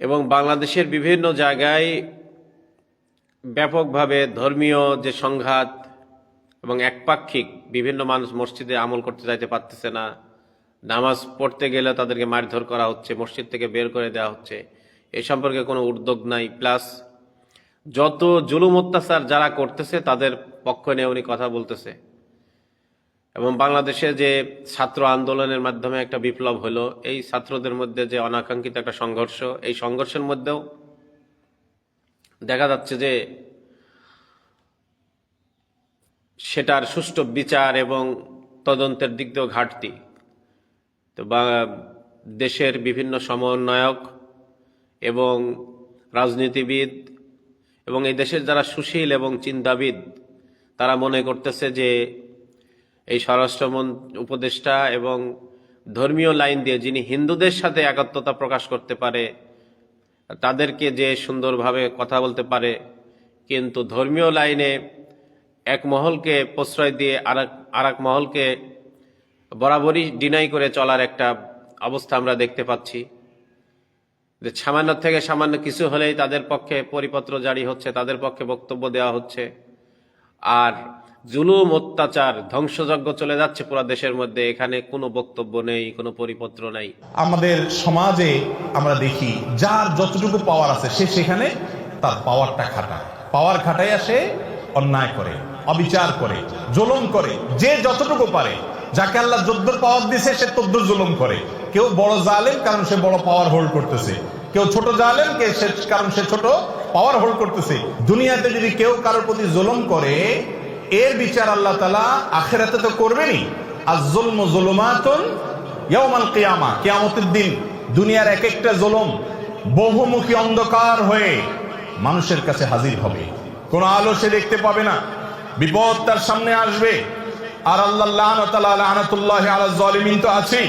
এবং বাংলাদেশের বিভিন্ন জায়গায় ব্যাপকভাবে ধর্মীয় যে সংঘাত এবং একপাক্ষিক বিভিন্ন মানুষ মসজিদে আমল করতে যাইতে পারতেছে না, নামাজ পড়তে গেলে তাদেরকে মারধর করা হচ্ছে, মসজিদ থেকে বের করে দেওয়া হচ্ছে, এ সম্পর্কে কোনো উদ্যোগ নাই। প্লাস যত জুলুম অত্যাচার যারা করতেছে, তাদের পক্ষ নিয়ে উনি কথা বলতেছে। এবং বাংলাদেশে যে ছাত্র আন্দোলনের মাধ্যমে একটা বিপ্লব হলো, এই ছাত্রদের মধ্যে যে অনাকাঙ্ক্ষিত একটা সংঘর্ষ, এই সংঘর্ষের মধ্যেও দেখা যাচ্ছে যে সেটার সুষ্ঠু বিচার এবং তদন্তের দিক দিয়েও ঘাটতি। তো বা দেশের বিভিন্ন সমন্বয়ক এবং রাজনীতিবিদ এবং এই দেশের যারা সুশীল এবং চিন্তাবিদ, তারা মনে করতেছে যে এই স্বরাষ্ট্রমন উপদেষ্টা এবং ধর্মীয় লাইন দিয়ে যিনি হিন্দুদের সাথে একাত্মতা প্রকাশ করতে পারে, তাদেরকে যে সুন্দরভাবে কথা বলতে পারে, কিন্তু ধর্মীয় লাইনে এক মহলকে প্রশ্রয় দিয়ে আর আরেক মহলকে বরাবরই ডিনাই করে চলার একটা অবস্থা আমরা দেখতে পাচ্ছি। যে সামান্য থেকে সামান্য কিছু হলেই তাদের পক্ষে পরিপত্র জারি হচ্ছে, তাদের পক্ষে বক্তব্য দেওয়া হচ্ছে। আর জুলুম, অত্যাচার, ধ্বংসযজ্ঞ চলে যাচ্ছে পুরো দেশের মধ্যে। এখানে কোনো বক্তব্য নেই, কোনো পরিপত্র নেই। আমাদের সমাজে আমরা দেখি, যার যতটুকু পাওয়ার আছে, সে সেখানে তার পাওয়ারটা খাটায়। পাওয়ার খাটাইয়া সে অন্যায় করে, অবিচার করে, জুলুম করে, যে যতটুকু পারে। যাকে আল্লাহ যদ্দুর পাওয়ার দিছে, সে তদ্দুর জুলুম করে। কেউ বড় জালেম, কারণ সে বড় পাওয়ার হোল্ড করতেছে। কেউ ছোট জালেম, কে সে, কারণ সে ছোট পাওয়ার হোল্ড করতেছে। দুনিয়াতে যদি কেউ কারোর প্রতি জুলুম করে এর বিচার আল্লাহ তালা আখেরাতে তো করবেনই। আর জুলম জুলুমাতুন ইয়াউমাল কিয়ামা, কিয়ামতের দিন। দুনিয়ার এক একটা জুলুম বহুমুখী অন্ধকার হয়ে মানুষের কাছে হাজির হবে। কোন আলো সে দেখতে পাবে না। বিপদ তার সামনে আসবে। আর আল্লাহ লানতুল্লাহ আলা জালিমিন তো আছেই।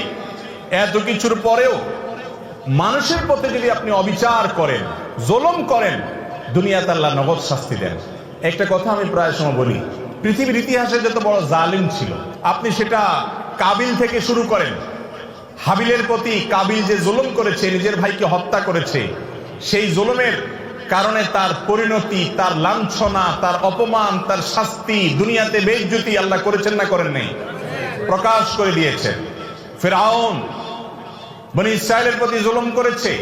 এত কিছুর পরেও মানুষের প্রতি যদি আপনি অবিচার করেন, জুলুম করেন, দুনিয়াতে আল্লাহ নগদ শাস্তি দেন। একটা কথা আমি প্রায় সময় বলি। পৃথিবীর ইতিহাসে যত বড় জালিম ছিল, আপনি সেটা কাবিল থেকে শুরু করেন। হাবিলের প্রতি কাবিল যে জুলুম করেছে, নিজের ভাইকে হত্যা করেছে, সেই জুলুমের কারণে তার পরিণতি, তার লাঞ্ছনা, তার অপমান, তার শাস্তি, দুনিয়াতে বেজ্জুতি আল্লাহ করেছেন না করেন নেই, প্রকাশ করে দিয়েছেন। ফেরাউন বনি ইসরায়েলের প্রতি জুলুম করেছে,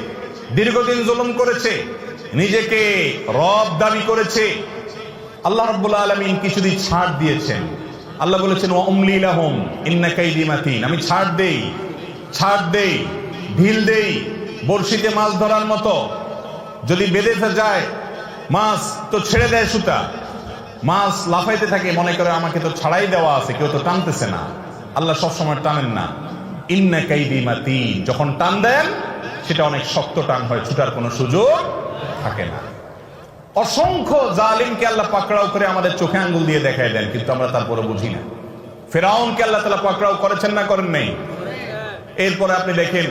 দীর্ঘদিন জুলুম করেছে, নিজেকে রব দাবি করেছে আল্লাহ রব্বুল আলমিন কিছুদিন ছাড় দিয়েছেন। আল্লাহ বলেছেন অমলি লাহম, ইন্না কাইদি মাতিন। আমি ছাড় দেই ছাড় দেই, ঢিল দেই, বড়শিতে মাছ ধরার মতো। যদি বেঁধে যায়, মাছ তো ছেড়ে দেয় সুতা। মাছ লাফাইতে থাকে, মনে করে আমাকে তো ছাড়াই দেওয়া আছে, কেউ তো টানতেছে না। আল্লাহ সবসময় টানেন না। ইন্না কাইদি মাতিন, যখন টান দেন, সেটা অনেক শক্ত টান হয়, ছুটার কোনো সুযোগ থাকে না। অসংখ্য জালিমকে আল্লাহ পাকড়াও করে আমাদের চোখে আঙ্গুল দিয়ে দেখায় দেন, কিন্তু আমরা তারপরে বুঝি না। ফেরাউনকে আল্লাহ তালা পাকড়াও করেছেন না করেন নেই? এরপরে আপনি দেখেন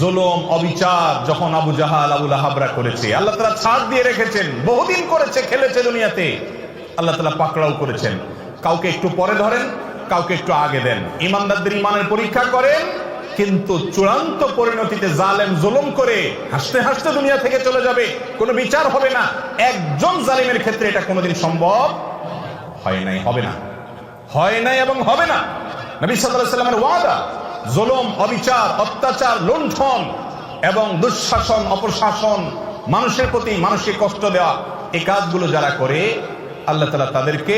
জুলুম, অবিচার যখন আবু জাহাল আবুল আহাবরা করেছে, আল্লাহ তালা ছাড় দিয়ে রেখেছেন, বহুদিন করেছে, খেলেছে দুনিয়াতে। আল্লাহ তালা পাকড়াও করেছেন। কাউকে একটু পরে ধরেন, কাউকে একটু আগে দেন। ইমানদারদের ইমানের পরীক্ষা করেন কিন্তু চূড়ান্ত পরিণতিতে জালেম জুলুম করে হাসতে হাসতে দুনিয়া থেকে চলে যাবে, কোনো বিচার হবে না। একজন জালিমের ক্ষেত্রে এটা কোনোদিন সম্ভব হয় নাই, হবে না। হয় নাই এবং হবে না। নবী সাল্লামের ওয়াদা, জুলুম, অবিচার, অত্যাচার, লুণ্ঠন এবং দুঃশাসন, অপশাসন, মানুষের প্রতি মানুষকে কষ্ট দেওয়া, এই কাজগুলো যারা করে, আল্লাহ তালা তাদেরকে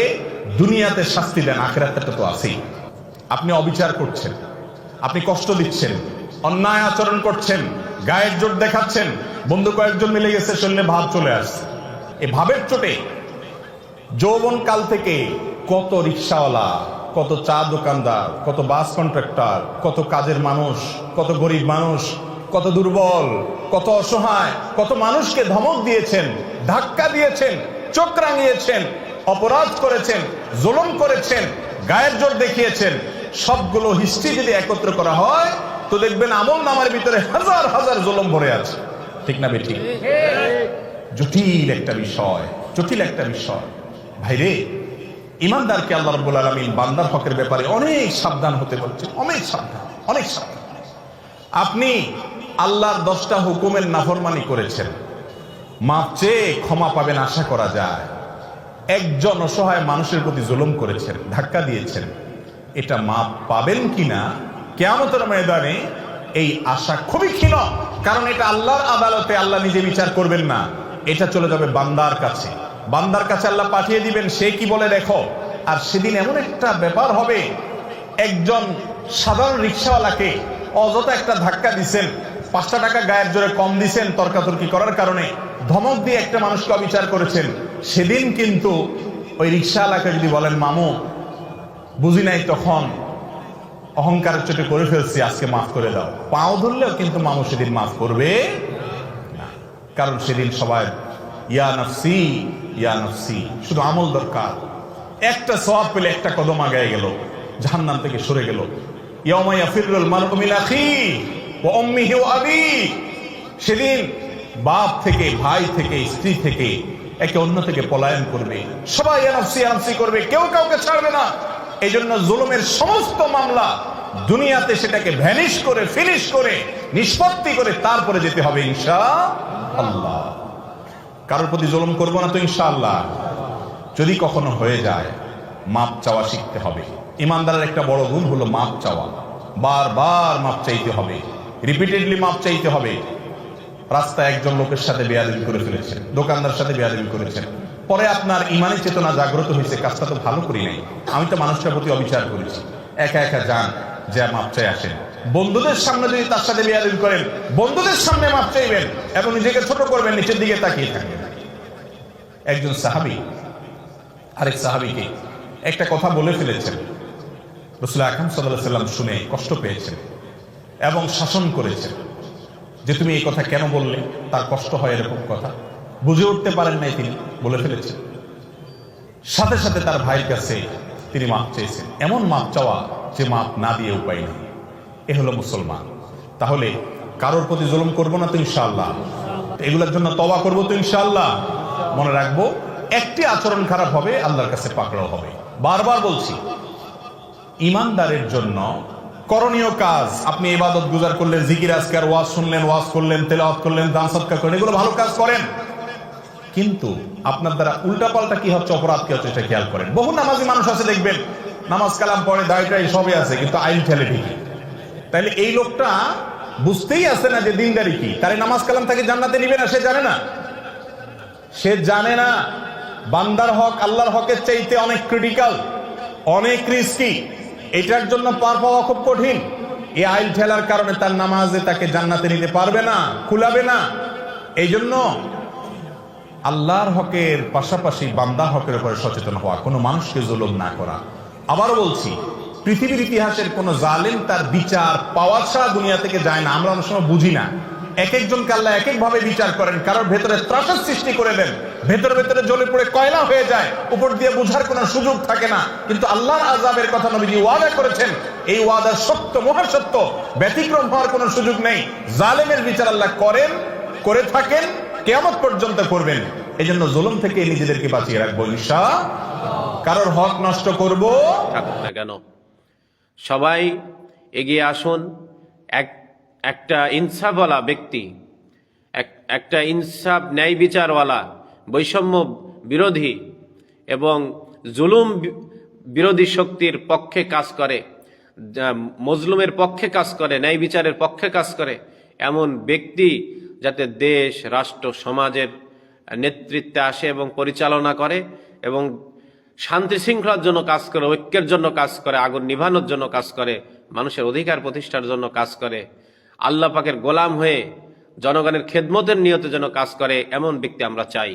দুনিয়াতে শাস্তি দেন, আখেরাতে তো আছেই। আপনি অবিচার করছেন। আপনি কষ্ট দিচ্ছেন, অন্যায় আচরণ করছেন, গায়ের জোট দেখাচ্ছেন, বন্ধু কয়েকজন মিলে গেছে, শরীরে ভাব চলে আসছে। এই ভাবের চোটে যৌবন কাল থেকে কত রিক্সাওয়ালা, কত চা দোকানদার, কত বাস কন্ট্রাক্টর, কত কাজের মানুষ, কত গরিব মানুষ, কত দুর্বল, কত অসহায়, কত মানুষকে ধমক দিয়েছেন, ধাক্কা দিয়েছেন, চোখ রাঙিয়েছেন, অপরাধ করেছেন, জুলুম করেছেন, গায়ের জোর দেখিয়েছেন সবগুলো হিস্ট্রি যদি একত্র করা হয়, তো দেখবেন আমল নামার ভিতরে হাজার হাজার জুলুম ভরে আছে। ঠিক না বেঠিক? জটিল একটা বিষয়, জটিল একটা বিষয়। ভাইরে ইমানদারকে আল্লাহ রব্বুল আলমিন বান্দার হকের ব্যাপারে অনেক সাবধান হতে বলছে অনেক সাবধান অনেক সাবধান। আপনি আল্লাহর দশটা হুকুমের নাফরমানি করেছেন, মাপ চেয়ে ক্ষমা পাবেন আশা করা যায়। একজন অসহায় মানুষের প্রতি জুলুম করেছেন, ধাক্কা দিয়েছেন। এটা মাপ পাবেন কিনা কেয়ামতের ময়দানে এই আশা খুবই ক্ষীণ। কারণ এটা আল্লাহর আদালতে আল্লাহ নিজে বিচার করবেন না। এটা চলে যাবে বান্দার কাছে। বান্দার কাছে আল্লাহ পাঠিয়ে দিবেন, সে কি বলে দেখো। আর সেদিন এমন একটা ব্যাপার হবে, একজন সাধারণ রিক্সাওয়ালাকে অযথা একটা ধাক্কা দিছেন, পাঁচটা টাকা গায়ের জোরে কম দিছেন তর্কাতর্কি করার কারণে ধমক দিয়ে একটা মানুষকে অবিচার করেছেন। সেদিন কিন্তু ওই রিক্সাওয়ালাকে যদি বলেন, মামু বুঝি নাই তখন। অহংকারের চোটে করে ফেলছি, আজকে মাফ করে দাও। পাও ধরলেও কিন্তু মামু সেদিন মাফ করবে কারণ সেদিন সবাই, ইয়া নফসি ইয়া নফসি, শুধু আমল দরকার। একটা সওয়াব পেলে একটা কদম আগায় গেল, জাহান্নাম থেকে সরে গেল। সেদিন বাপ থেকে, ভাই থেকে, স্ত্রী থেকে একে অন্য থেকে পলায়ন করবে। সবাই করবে, কেউ কাউকে ছাড়বে না। এই জন্য জুলুমের সমস্ত মামলা দুনিয়াতে সেটাকে ভ্যানিশ করে, ফিনিশ করে, নিষ্পত্তি করে তারপরে যেতে হবে ইনশা আল্লাহ কারোর প্রতি জুলুম করব না তো ইনশাআল্লাহ। যদি কখনো হয়ে যায়, মাপ চাওয়া শিখতে হবে। ইমানদারের একটা বড় গুণ হলো মাপ চাওয়া। বারবার মাপ চাইতে হবে। রিপিটেডলি মাপ চাইতে হবে। রাস্তায় একজন লোকের সাথে বেয়াদবি করে ফেলেছেন, দোকানদার সাথে বেয়াদবি করেছেন। পরে আপনার ইমানি চেতনা জাগ্রত হয়েছে, কাজটা তো ভালো করি নাই। আমি তো মানুষটার প্রতি অবিচার করেছি। একা একা যান, যে মাপ চাই আসেন। বন্ধুদের সামনে যদি তার সাথে বেয়াদবি করেন, বন্ধুদের সামনে মাপ চাইবেন এবং নিজেকে ছোট করবেন, নিচের দিকে তাকিয়ে থাকবেন। একজন সাহাবি, আরেক সাহাবিকে একটা কথা বলে ফেলেছেন। রসুল সাল্লাহ সাল্লাম শুনে কষ্ট পেয়েছেন এবং শাসন করেছেন যে তুমি এই কথা কেন বললে? তার কষ্ট হয় এরকম কথা। বুঝে উঠতে পারেন নাই তিনি। বলে ফেলেছেন সাথে সাথে তার ভাইয়ের কাছে তিনি মাপ চেয়েছেন। এমন মাপ চাওয়া যে মাপ না দিয়ে উপায় নেই। এ হলো মুসলমান। তাহলে কারোর প্রতি জুলুম করব না তো ইনশাআল্লাহ? এগুলোর জন্য তবা করব তো ইনশাআল্লাহ? মনে রাখব, একটি আচরণ খারাপ হবে, আল্লাহর কাছে পাকড়াও হবে। বারবার বলছি, ইমানদারের জন্য করণীয় কাজ, আপনি ইবাদত গুজার করলেন, জিকির, আজকার, ওয়াজ শুনলেন, ওয়াজ করলেন, তেলাওয়াত করলেন দান সৎকার করলেন, এগুলো ভালো কাজ করেন। কিন্তু আপনার দ্বারা উল্টাপাল্টা কি হচ্ছে, অপরাধ কি হচ্ছে সেটা খেয়াল করেন। বহু নামাজি মানুষ আছে, দেখবেন, নামাজ কালাম পড়ে দায়টাই সবই আছে, কিন্তু আইন ঠেলে ঠিকই। তাইলে এই লোকটা বুঝতেই আছে না যে দিনদারি কি। তার নামাজ কালাম তাকে জান্নাতে নিবে না, সে জানে না। সে জানে না, বান্দার হক, আল্লাহর হকের চাইতে অনেক ক্রিটিক্যাল অনেক রিস্কি এটার জন্য পার পাওয়া খুব কঠিন। এই আইল ঠেলার কারণে তার নামাজে তাকে জান্নাতে নিতে পারবে না, কুলাবে না। এই জন্য আল্লাহর হকের পাশাপাশি বান্দা হকের উপরে সচেতন হওয়া, কোনো মানুষকে জুলুম না করা। আবারও বলছি, পৃথিবীর ইতিহাসের কোন জালেম তার বিচার পাওয়া ছাড়া দুনিয়া থেকে যায় না। আমরা অনেক সময় বুঝি না। এক একজন কাল্লা এক এক ভাবে বিচার করেন, কারোর ভেতরে ত্রাসের সৃষ্টি করে দেন, ভেতরে ভেতরে জ্বলে পড়ে কয়লা হয়ে যায়, উপর দিয়ে বোঝার কোনো সুযোগ থাকে না। কিন্তু আল্লাহর আজাবের কথা নবীজি ওয়াদা করেছেন, এই ওয়াদা সত্য মহাসত্য ব্যতিক্রম হওয়ার কোনো সুযোগ নেই। জালেমের বিচার আল্লাহ করেন, করে থাকেন কেয়ামত পর্যন্ত করবেন। এই জন্য জুলুম থেকে নিজেদেরকে বাঁচিয়ে রাখব ঈশা কারোর হক নষ্ট করব। না কেন। সবাই এগিয়ে আসুন। এক, একটা ইনসাফওয়ালা ব্যক্তি, এক- একটা ইনসাফ ন্যায় বিচারওয়ালা, বৈষম্য বিরোধী এবং জুলুম বিরোধী শক্তির পক্ষে কাজ করে মজলুমের পক্ষে কাজ করে, ন্যায় বিচারের পক্ষে কাজ করে, এমন ব্যক্তি যাতে দেশ, রাষ্ট্র, সমাজের নেতৃত্বে আসে এবং পরিচালনা করে এবং শান্তি শৃঙ্খলার জন্য কাজ করে, ঐক্যের জন্য কাজ করে, আগুন নিভানোর জন্য কাজ করে, মানুষের অধিকার প্রতিষ্ঠার জন্য কাজ করে। আল্লাহ পাকের গোলাম হয়ে জনগণের খেদমতের নিয়তের জন্য কাজ করে, এমন ব্যক্তি আমরা চাই।